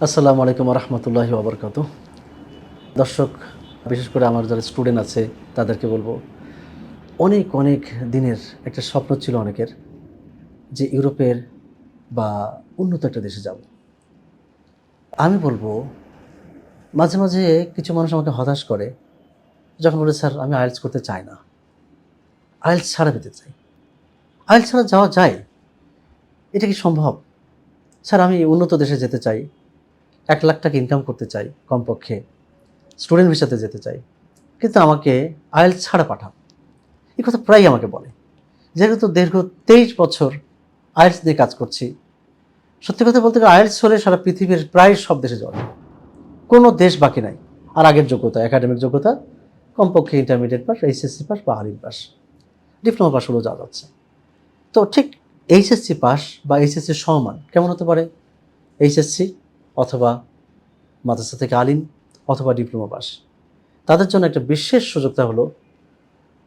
আসসালামু আলাইকুম রহমতুল্লাহি ওবরকাত। দর্শক, বিশেষ করে আমার যারা স্টুডেন্ট আছে, তাদেরকে বলব, অনেক অনেক দিনের একটা স্বপ্ন ছিল অনেকের যে ইউরোপের বা উন্নত একটা দেশে যাব। আমি বলব, মাঝে মাঝে কিছু মানুষ আমাকে হতাশ করে, যখন বলে, স্যার, আমি আইএলস করতে চাই না। আইএলস ছাড়া পেতে চাই। আইএলস ছাড়া যাওয়া যায়? এটা কি সম্ভব? স্যার, আমি উন্নত দেশে যেতে চাই। এক লাখ টাকা ইনকাম করতে চাই কমপক্ষে স্টুডেন্ট ভিসাতে যেতে চাই। কিন্তু আমাকে আয়েলস ছাড়া পাঠাও। এই কথা প্রায়ই আমাকে বলে। যেহেতু দীর্ঘ তেইশ বছর আয়েলস নিয়ে কাজ করছি, সত্যি কথা বলতে গেলে আয়েলস হলে সারা পৃথিবীর প্রায় সব দেশে যায়। কোনো দেশ বাকি নাই। আর আগের যোগ্যতা একাডেমিক যোগ্যতা, কমপক্ষে ইন্টারমিডিয়েট পাস এইচএসসি পাস বা আলিম পাস ডিপ্লোমা পাস হলেও যাওয়া যাচ্ছে। তো ঠিক এইচএসসি পাস বা এইচএসসি সমান কেমন হতে পারে? এইচএসসি অথবা মাদ্রাসা থেকে আলিম অথবা ডিপ্লোমা পাস তাদের জন্য একটা বিশেষ সুযোগটা হলো,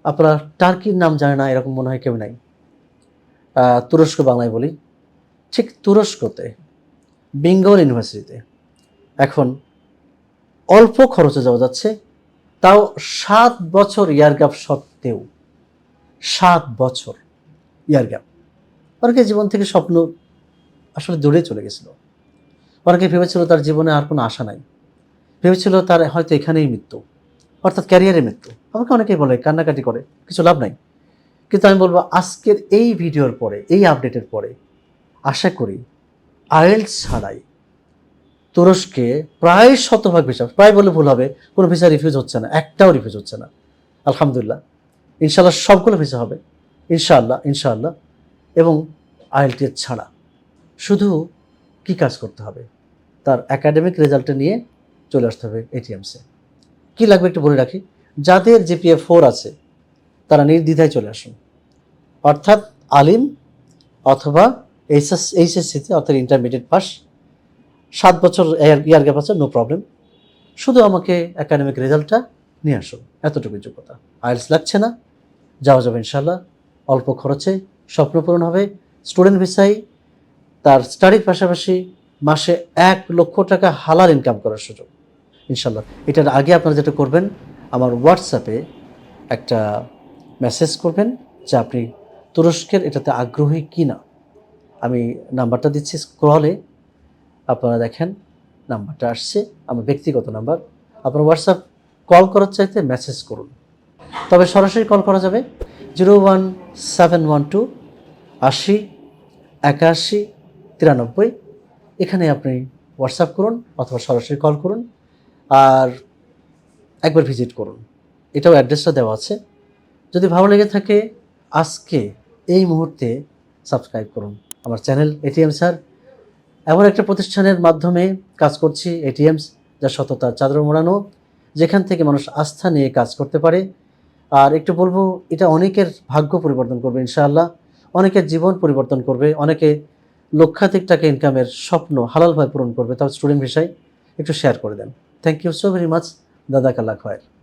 আপনারা টার্কির নাম জানে না, এরকম মনে হয় কেউ নাই। তুরস্ক বাংলায় বলি। ঠিক তুরস্কতে, বেঙ্গল ইউনিভার্সিটিতে এখন অল্প খরচে যাওয়া যাচ্ছে, তাও সাত বছর ইয়ার গ্যাপ সত্ত্বেও, সাত বছর ইয়ার গ্যাপ। অনেকে জীবন থেকে স্বপ্ন আসলে দূরে চলে গেছিল। অনেকে ভেবেছিল তার জীবনে আর কোনো আশা নাই? ভেবেছিল তার হয়তো এখানেই মৃত্যু, অর্থাৎ ক্যারিয়ারের মৃত্যু। আমাকে অনেকেই বলে, কান্নাকাটি করে, কিছু লাভ নাই। কিন্তু আমি বলব, আজকের এই ভিডিওর পরে, এই আপডেটের পরে, আশা করি আয়েলস ছাড়াই তুরস্কে প্রায় শতভাগ ভিসা, প্রায় বলে ভুল হবে, কোনো ভিসা রিফিউজ হচ্ছে না, একটাও রিফিউজ হচ্ছে না। আলহামদুলিল্লাহ, ইনশাল্লাহ সবগুলো ভিসা হবে। ইনশাআল্লাহ ইনশাআল্লাহ এবং আইএলটিএস ছাড়া। শুধু কি কাজ করতে হবে? তার একাডেমিক রেজাল্টটা নিয়ে চলে আসতে হবে এটিএমসে কি লাগবে একটু বলে রাখি? যাদের জিপিএ ফোর আছে, তারা নির্দ্বিধায় চলে আসুন। অর্থাৎ আলিম অথবা এইচএস এইচএসসিতে অর্থাৎ ইন্টারমিডিয়েট পাস সাত বছর ইয়ার গ্যাপ আছে নো প্রবলেম শুধু আমাকে একাডেমিক রেজাল্টটা নিয়ে আসুন এতটুকু যোগ্যতা। আইএলস লাগছে না, যাওয়া যাবে ইনশাল্লাহ অল্প খরচে, স্বপ্ন পূরণ হবে। স্টুডেন্ট ভিসাই তার স্টাডির পাশাপাশি মাসে এক লক্ষ টাকা হালাল ইনকাম করার সুযোগ। ইনশাল্লাহ এটার আগে আপনারা যেটা করবেন, আমার হোয়াটসঅ্যাপে একটা মেসেজ করবেন যে আপনি তুরস্কের এটাতে আগ্রহী কি না আমি নাম্বারটা দিচ্ছি স্ক্রলে আপনারা দেখেন, নাম্বারটা আসছে, আমার ব্যক্তিগত নাম্বার। আপনার হোয়াটসঅ্যাপ কল করার চাইতে মেসেজ করুন। তবে সরাসরি কল করা যাবে। Zero one seven one two আশি, একাশি তিরানব্বই। এখানে আপনি হোয়াটসঅ্যাপ করুন অথবা সরাসরি কল করুন আর একবার ভিজিট করুন। এটাও অ্যাড্রেসটা দেওয়া আছে। যদি ভালো লেগে থাকে, আজকে এই মুহূর্তে সাবস্ক্রাইব করুন। আমার চ্যানেল এটিএম স্যার এমন একটা প্রতিষ্ঠানের মাধ্যমে কাজ করছি এটিএমস যা সততার চাদর মোড়ানো, যেখান থেকে মানুষ আস্থা নিয়ে কাজ করতে পারে। আর একটু বলব, এটা অনেকের ভাগ্য পরিবর্তন করবে ইনশাআল্লাহ। অনেকের জীবন পরিবর্তন করবে। অনেকে লক্ষাধিক টাকা ইনকামের স্বপ্ন হালালভাবে পূরণ করবে তাও স্টুডেন্ট বিষয় একটু শেয়ার করে দেন। Thank you so very much দাদা কাল্লা খয়ের।